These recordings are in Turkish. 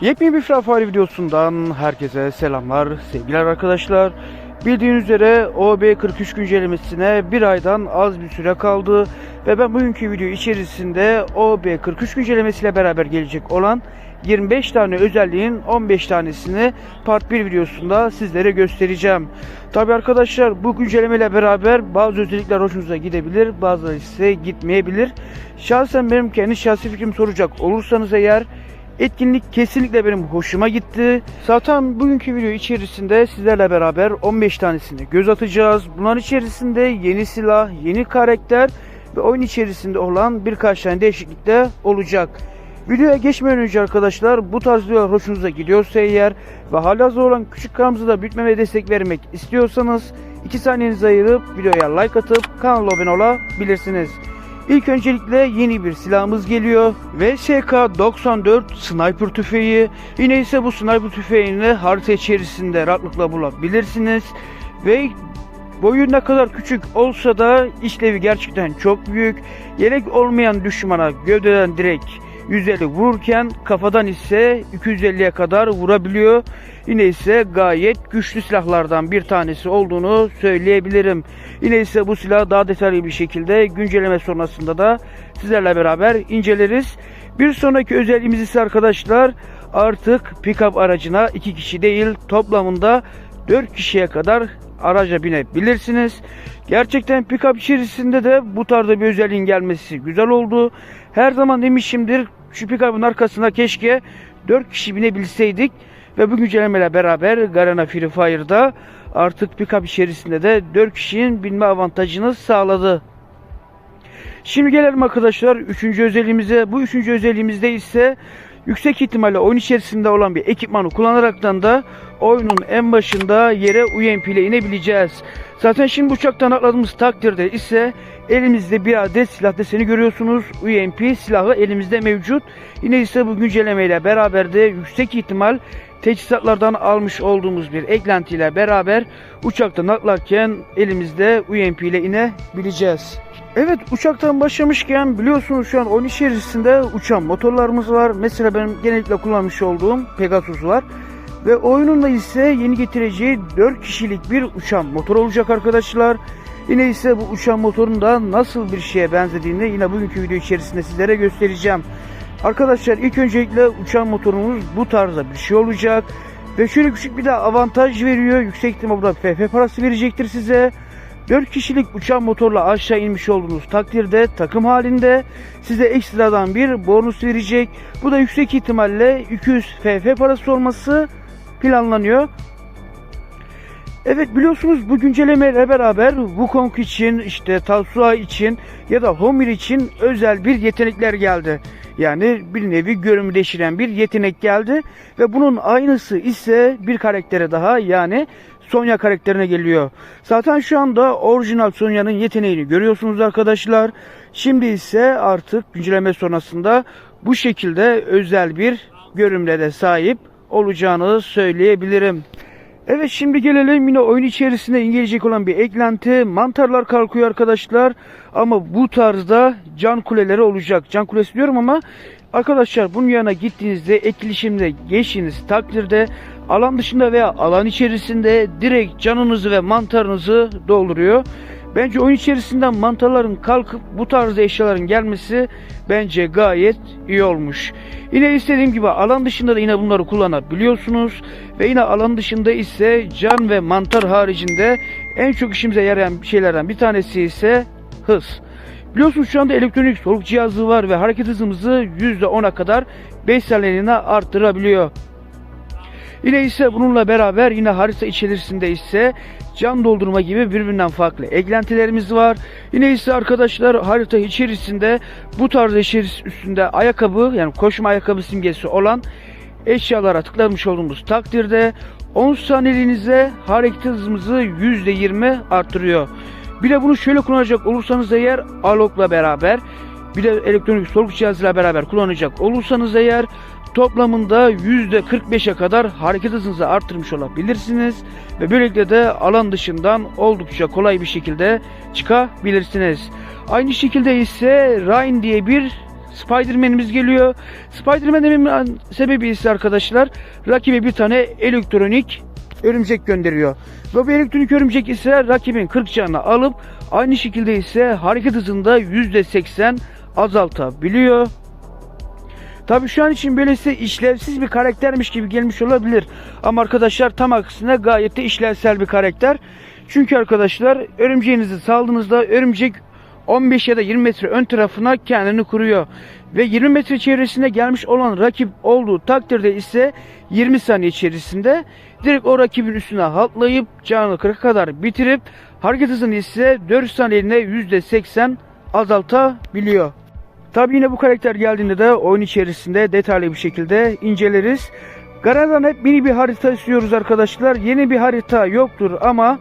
Yepyeni bir Frafari videosundan herkese selamlar, sevgiler arkadaşlar. Bildiğiniz üzere OB43 güncellemesine bir aydan az bir süre kaldı ve ben bugünkü video içerisinde OB43 güncellemesiyle beraber gelecek olan 25 tane özelliğin 15 tanesini part 1 videosunda sizlere göstereceğim. Tabi arkadaşlar bu güncellemeyle beraber bazı özellikler hoşunuza gidebilir, bazıları ise gitmeyebilir. Şahsen benim kendi şahsi fikrimi soracak olursanız eğer Etkinlik kesinlikle benim hoşuma gitti. Zaten bugünkü video içerisinde sizlerle beraber 15 tanesine göz atacağız. Bunların içerisinde yeni silah, yeni karakter ve oyun içerisinde olan birkaç tane değişiklik de olacak. Videoya geçmeden önce arkadaşlar bu tarz videolar hoşunuza gidiyorsa eğer ve hala zor olan küçük kanalımıza da büyütmeme destek vermek istiyorsanız 2 saniyenizi ayırıp videoya like atıp kanala abone olabilirsiniz. İlk öncelikle yeni bir silahımız geliyor. VSK-94 sniper tüfeği. Yine ise bu sniper tüfeğini harita içerisinde rahatlıkla bulabilirsiniz. Ve boyu ne kadar küçük olsa da işlevi gerçekten çok büyük. Yelek olmayan düşmana gövdeden direkt 150 vururken kafadan ise 250'ye kadar vurabiliyor. Yine ise gayet güçlü silahlardan bir tanesi olduğunu söyleyebilirim. Yine ise bu silahı daha detaylı bir şekilde güncelleme sonrasında da sizlerle beraber inceleriz. Bir sonraki özelliğimiz ise arkadaşlar artık pickup aracına iki kişi değil toplamında 4 kişiye kadar araca binebilirsiniz. Gerçekten pickup içerisinde de bu tarzda bir özelliğin gelmesi güzel oldu. Her zaman demişimdir şu pickup'ın arkasına keşke 4 kişi binebilseydik. Ve bu güncellemeyle beraber Garena Free Fire'da artık pickup içerisinde de 4 kişinin binme avantajını sağladı. Şimdi gelelim arkadaşlar 3. özelliğimize. Bu 3. özelliğimizde ise yüksek ihtimalle oyun içerisinde olan bir ekipmanı kullanaraktan da oyunun en başında yere UMP ile inebileceğiz. Zaten şimdi uçaktan atladığımız takdirde ise elimizde bir adet silah deseni görüyorsunuz. UMP silahı elimizde mevcut. Yine ise bu güncellemeyle beraber de yüksek ihtimal teçhizatlardan almış olduğumuz bir eklentiyle beraber uçaktan atlarken elimizde UMP ile inebileceğiz. Evet uçaktan başlamışken biliyorsunuz şu an oyun içerisinde uçan motorlarımız var. Mesela benim genellikle kullanmış olduğum Pegasus var. Ve oyununda ise yeni getireceği 4 kişilik bir uçan motor olacak arkadaşlar. Yine ise bu uçan motorun da nasıl bir şeye benzediğini yine bugünkü video içerisinde sizlere göstereceğim. Arkadaşlar ilk öncelikle uçan motorumuz bu tarzda bir şey olacak. Ve şöyle küçük bir de avantaj veriyor. Yüksek ihtimal burada FF parası verecektir size. 4 kişilik uçan motorla aşağı inmiş olduğunuz takdirde takım halinde size ekstradan bir bonus verecek. Bu da yüksek ihtimalle 200 FF parası olması planlanıyor. Evet biliyorsunuz bu güncellemeyle beraber Wukong için, işte Talsua için ya da Homir için özel bir yetenekler geldi. Yani bir nevi görünümü değiştiren bir yetenek geldi ve bunun aynısı ise bir karaktere daha yani Sonya karakterine geliyor. Zaten şu anda orijinal Sonya'nın yeteneğini görüyorsunuz arkadaşlar. Şimdi ise artık güncelleme sonrasında bu şekilde özel bir görünümle de sahip olacağını söyleyebilirim. Evet şimdi gelelim yine oyun içerisinde gelecek olan bir eklenti. Mantarlar kalkıyor arkadaşlar. Ama bu tarzda can kuleleri olacak. Can kulesi diyorum ama arkadaşlar bunun yanına gittiğinizde etkileşimde geçtiğiniz takdirde alan dışında veya alan içerisinde direkt canınızı ve mantarınızı dolduruyor. Bence oyun içerisinden mantarların kalkıp bu tarzda eşyaların gelmesi bence gayet iyi olmuş. Yine istediğim gibi alan dışında da yine bunları kullanabiliyorsunuz. Ve yine alan dışında ise can ve mantar haricinde en çok işimize yarayan şeylerden bir tanesi ise hız. Biliyorsunuz şu anda elektronik soluk cihazı var ve hareket hızımızı %10'a kadar 5 saniyeliğine arttırabiliyor. Yine ise bununla beraber yine harita içerisinde ise can doldurma gibi birbirinden farklı eklentilerimiz var. Yine ise arkadaşlar harita içerisinde bu tarz içeris üstünde ayakkabı yani koşma ayakkabı simgesi olan eşyalara tıklamış olduğumuz takdirde 10 saniyeliğinize hareket hızımızı %20 arttırıyor. Bir de bunu şöyle kullanacak olursanız eğer Alok'la beraber bir de elektronik soluk cihazıyla beraber kullanacak olursanız eğer toplamında %45'e kadar hareket hızınızı arttırmış olabilirsiniz ve böylelikle de alan dışından oldukça kolay bir şekilde çıkabilirsiniz. Aynı şekilde ise Rhine diye bir Spider-Man'imiz geliyor. Spider-Man dememin sebebi ise arkadaşlar rakibe bir tane elektronik örümcek gönderiyor. Ve bu elektronik örümcek ise rakibin 40 canını alıp aynı şekilde ise hareket hızında %80 azaltabiliyor. Tabi şu an için böylesi işlevsiz bir karaktermiş gibi gelmiş olabilir. Ama arkadaşlar tam aksine gayet de işlevsel bir karakter. Çünkü arkadaşlar örümceğinizi saldığınızda örümcek 15 ya da 20 metre ön tarafına kendini kuruyor. Ve 20 metre çevresinde gelmiş olan rakip olduğu takdirde ise 20 saniye içerisinde direkt o rakibin üstüne atlayıp canını 40'a kadar bitirip hareket hızını ise 4 saniyeliğine %80 azaltabiliyor. Tabi yine bu karakter geldiğinde de oyun içerisinde detaylı bir şekilde inceleriz. Garadan hep mini bir harita istiyoruz arkadaşlar. Yeni bir harita yoktur ama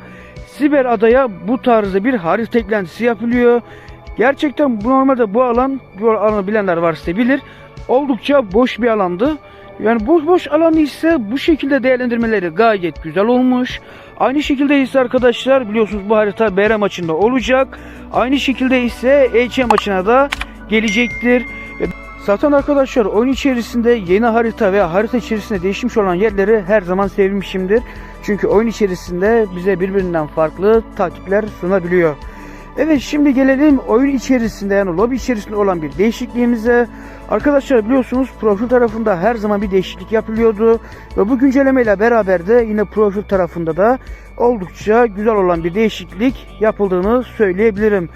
Siber adaya bu tarzda bir harita eklentisi yapılıyor. Gerçekten bu normalde bu alan, bu alanı bilenler varsa bilir. Oldukça boş bir alandı. Yani boş boş alanı ise bu şekilde değerlendirmeleri gayet güzel olmuş. Aynı şekilde ise arkadaşlar biliyorsunuz bu harita BR maçında olacak. Aynı şekilde ise EC maçına da gelecektir. Ve Zaten arkadaşlar oyun içerisinde yeni harita veya harita içerisinde değişmiş olan yerleri her zaman sevmişimdir. Çünkü oyun içerisinde bize birbirinden farklı taktikler sunabiliyor. Evet şimdi gelelim oyun içerisinde yani lobi içerisinde olan bir değişikliğimize. Arkadaşlar biliyorsunuz profil tarafında her zaman bir değişiklik yapılıyordu. Ve bu güncellemeyle beraber de yine profil tarafında da oldukça güzel olan bir değişiklik yapıldığını söyleyebilirim.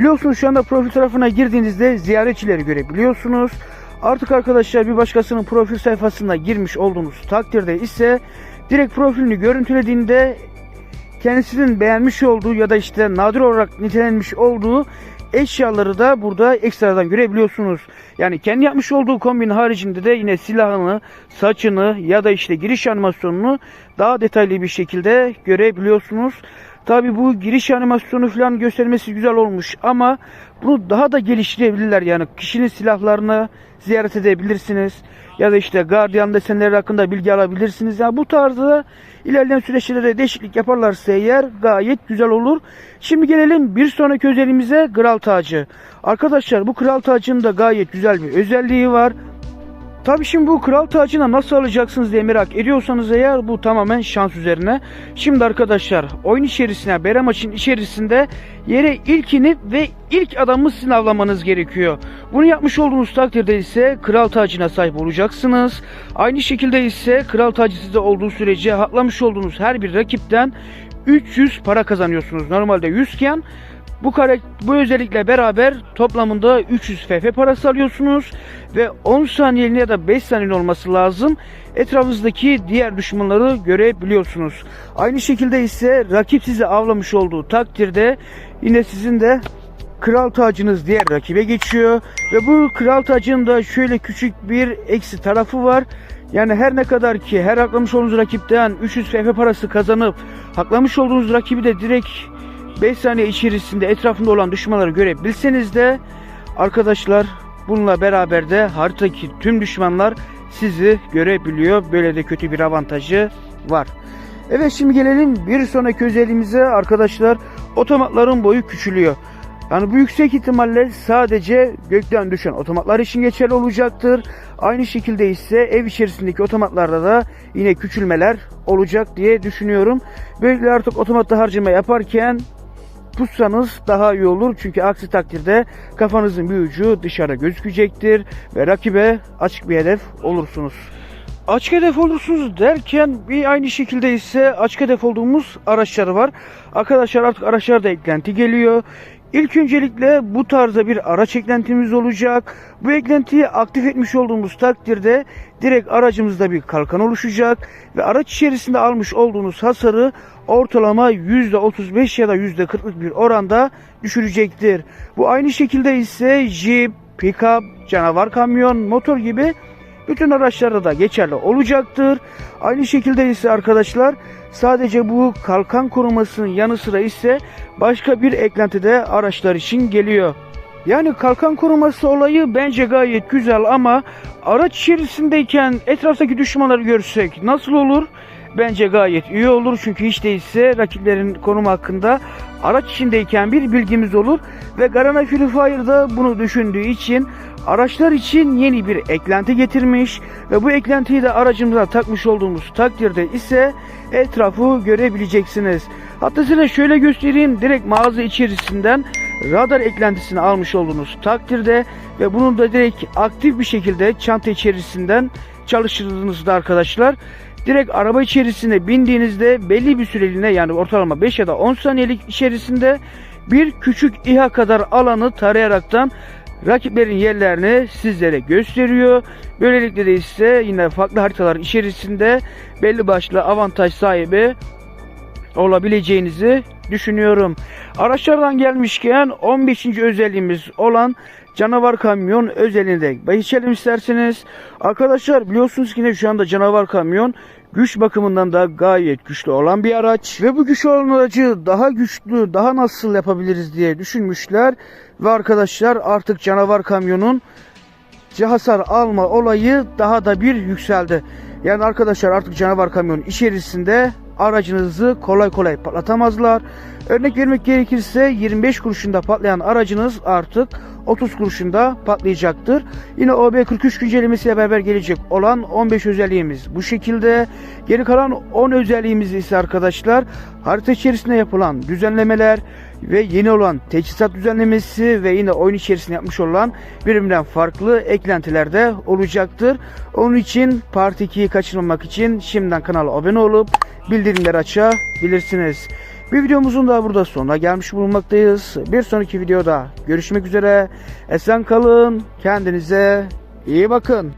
Biliyorsunuz şu anda profil tarafına girdiğinizde ziyaretçileri görebiliyorsunuz. Artık arkadaşlar bir başkasının profil sayfasına girmiş olduğunuz takdirde ise direkt profilini görüntülediğinde kendisinin beğenmiş olduğu ya da işte nadir olarak nitelenmiş olduğu eşyaları da burada ekstradan görebiliyorsunuz. Yani kendi yapmış olduğu kombin haricinde de yine silahını, saçını ya da işte giriş animasyonunu daha detaylı bir şekilde görebiliyorsunuz. Tabi bu giriş animasyonu falan göstermesi güzel olmuş ama bunu daha da geliştirebilirler yani kişinin silahlarını ziyaret edebilirsiniz ya da işte gardiyan desenleri hakkında bilgi alabilirsiniz. Yani bu tarzda ilerleyen süreçlerde değişiklik yaparlarsa eğer gayet güzel olur. Şimdi gelelim bir sonraki özelliğimize kral tacı. Arkadaşlar bu kral tacının da gayet güzel bir özelliği var. Tabi şimdi bu kral tacına nasıl alacaksınız diye merak ediyorsanız eğer bu tamamen şans üzerine. Şimdi arkadaşlar oyun içerisine Bere maçın içerisinde yere ilkini ve ilk adamı sizin avlamanız gerekiyor. Bunu yapmış olduğunuz takdirde ise kral tacına sahip olacaksınız. Aynı şekilde ise kral tacı sizde olduğu sürece hatlamış olduğunuz her bir rakipten 300 para kazanıyorsunuz. Normalde 100 iken bu bu özellikle beraber toplamında 300 FF parası alıyorsunuz ve 10 saniyeliğine ya da 5 saniye olması lazım. Etrafınızdaki diğer düşmanları görebiliyorsunuz. Aynı şekilde ise rakip sizi avlamış olduğu takdirde yine sizin de kral tacınız diğer rakibe geçiyor ve bu kral tacının da şöyle küçük bir eksi tarafı var. Yani her ne kadar ki her haklamış olduğunuz rakipten 300 FF parası kazanıp haklamış olduğunuz rakibi de direkt 5 saniye içerisinde etrafında olan düşmanları görebilseniz de arkadaşlar bununla beraber de haritadaki tüm düşmanlar sizi görebiliyor. Böyle de kötü bir avantajı var. Evet şimdi gelelim bir sonraki özelliğimize arkadaşlar otomatların boyu küçülüyor. Yani bu yüksek ihtimalle sadece gökten düşen otomatlar için geçerli olacaktır. Aynı şekilde ise ev içerisindeki otomatlarda da yine küçülmeler olacak diye düşünüyorum. Böylelikle artık otomatta harcama yaparken pussanız daha iyi olur. Çünkü aksi takdirde kafanızın bir ucu dışarı gözükecektir ve rakibe açık bir hedef olursunuz. Açık hedef olursunuz derken bir aynı şekilde ise açık hedef olduğumuz araçları var. Arkadaşlar artık araçlarda eklenti geliyor. İlk öncelikle bu tarzda bir araç eklentimiz olacak. Bu eklentiyi aktif etmiş olduğumuz takdirde direkt aracımızda bir kalkan oluşacak ve araç içerisinde almış olduğunuz hasarı ortalama %35 ya da %40'lık bir oranda düşürecektir. Bu aynı şekilde ise Jeep, pickup, canavar kamyon, motor gibi bütün araçlarda da geçerli olacaktır. Aynı şekilde ise arkadaşlar sadece bu kalkan korumasının yanı sıra ise başka bir eklenti de araçlar için geliyor. Yani kalkan koruması olayı bence gayet güzel ama araç içerisindeyken etraftaki düşmanları görsek nasıl olur? Bence gayet iyi olur. Çünkü hiç değilse rakiplerin konumu hakkında araç içindeyken bir bilgimiz olur. Ve Garana Free Fire'da bunu düşündüğü için araçlar için yeni bir eklenti getirmiş. Ve bu eklentiyi de aracımıza takmış olduğumuz takdirde ise etrafı görebileceksiniz. Hatta size şöyle göstereyim. Direkt mağaza içerisinden radar eklentisini almış olduğunuz takdirde ve bunu da direkt aktif bir şekilde çanta içerisinden çalıştırdığınızda arkadaşlar direkt araba içerisine bindiğinizde belli bir süreliğine yani ortalama 5 ya da 10 saniyelik içerisinde bir küçük İHA kadar alanı tarayaraktan rakiplerin yerlerini sizlere gösteriyor. Böylelikle de ise yine farklı haritalar içerisinde belli başlı avantaj sahibi olabileceğinizi düşünüyorum. Araçlardan gelmişken 15. özelliğimiz olan canavar kamyon özelinde geçelim isterseniz. Arkadaşlar biliyorsunuz ki şu anda canavar kamyon güç bakımından da gayet güçlü olan bir araç ve bu güçlü olan aracı daha güçlü daha nasıl yapabiliriz diye düşünmüşler ve arkadaşlar artık canavar kamyonun hasar alma olayı daha da bir yükseldi. Yani arkadaşlar artık canavar kamyon içerisinde aracınızı kolay kolay patlatamazlar. Örnek vermek gerekirse 25 kuruşunda patlayan aracınız artık 30 kuruşunda patlayacaktır. Yine OB43 güncellemesiyle beraber gelecek olan 15 özelliğimiz bu şekilde. Geri kalan 10 özelliğimiz ise arkadaşlar harita içerisinde yapılan düzenlemeler ve yeni olan teçhizat düzenlemesi ve yine oyun içerisinde yapmış olan birbirinden farklı eklentilerde olacaktır. Onun için Part 2'yi kaçırmamak için şimdiden kanala abone olup bildirimleri açabilirsiniz. Bir videomuzun da burada sonuna gelmiş bulunmaktayız. Bir sonraki videoda görüşmek üzere. Esen kalın. Kendinize iyi bakın.